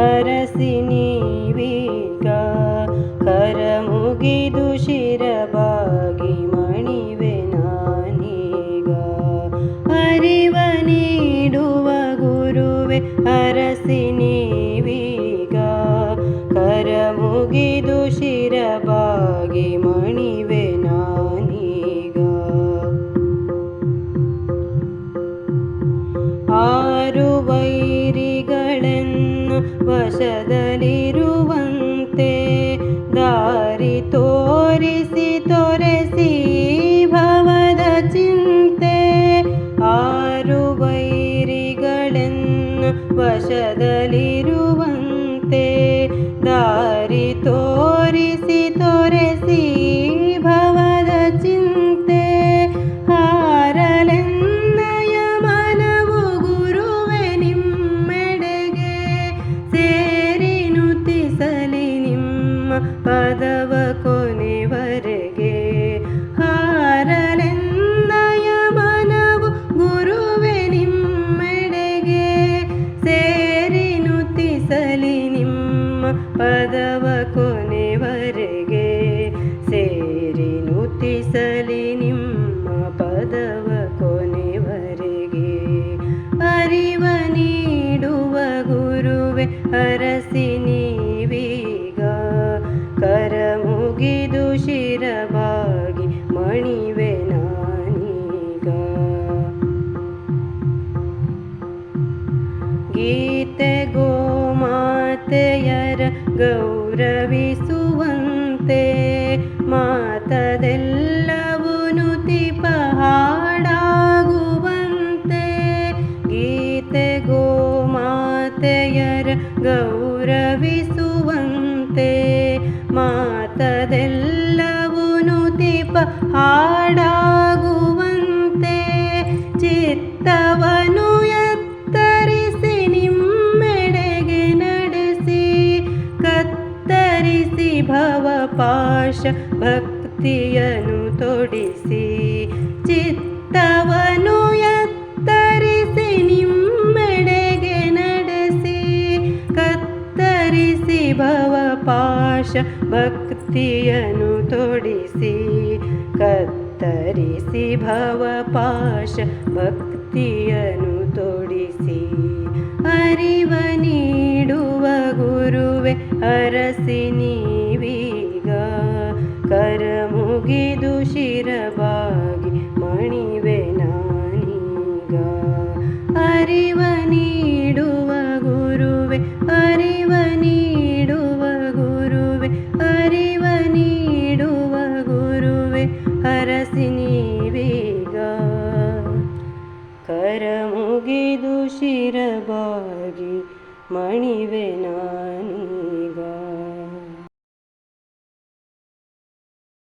ಹರಸಿನಿ ವೀಗ ಕರ ಮುಗಿದು ಶಿರಬಾಗಿ ಮಣಿವೆ ನಾನೀಗ ಅರಿವ ನೀಡುವ ಗುರುವೆ ಹರಸಿನಿ ವೀಗ ಕರ ಮುಗಿದು ಶಿರಬಾಗಿ ಮಣಿವೆ ನಾನೀಗ ಆರು ವೈರಿ ವಶದಲ್ಲಿರುವಂತೆ ದಾರಿ ತೋರಿಸಿ ತೊರೆಸಿ ಭವದ ಚಿಂತೆ. ಆರು ವೈರಿಗಳನ್ನು ವಶದಲ್ಲಿರುವಂತೆ ಪದವ ಕೊನೆವರೆಗೆ ಸೇರಿ ನುತಿಸಲಿ ನಿಮ್ಮ ಪದವ ಕೊನೆವರೆಗೆ. ಅರಿವ ನೀಡುವ ಗುರುವೆ ಅರಸಿ ನೀವೀಗ ಕರ ಮುಗಿದು ಶಿರಬಾಗಿ ಮಣಿವೆ ನಾನೀಗ. ಗೀತೆ ಗೌರವಿಸುವಂತೆ ಮಾತದೆಲ್ಲವೂ ನುತಿಪ ಹಾಡಾಗುವಂತೆ ಗೀತೆ ಗೋಮಾತೆಯರ ಗೌರವಿಸುವಂತೆ ಮಾತದೆಲ್ಲವೂ ನುತಿಪ ಚಿತ್ತವ ಭವಪಾಶ ಭಕ್ತಿಯನು ತೊಡಿಸಿ ಚಿತ್ತವನು ಎತ್ತರಿಸಿ ನಿಮ್ಮೆಡೆಗೆ ನಡೆಸಿ ಕತ್ತರಿಸಿ ಭವಪಾಶ ಭಕ್ತಿಯನು ತೊಡಿಸಿ ಕತ್ತರಿಸಿ ಭವಪಾಶ ಭಕ್ತಿಯನು ತೊಡಿಸಿ ಅರಿವ ನೀಡುವ ಗುರುವೆ ಕರ ಮುಗಿದು ಶಿರಬಾಗಿ ಮಣಿವೆ ನಾನೀಗ. ಅರಿವ ನೀಡುವ ಗುರುವೆ, ಅರಿವ ನೀಡುವ ಗುರುವೆ, ಅರಿವ ನೀಡುವ ಗುರುವೆ ಹರಸಿ ನೀವೀಗ. ಕರ ಮುಗಿದು ಶಿರಬಾಗಿ ಮಣಿವೆ ನಾನು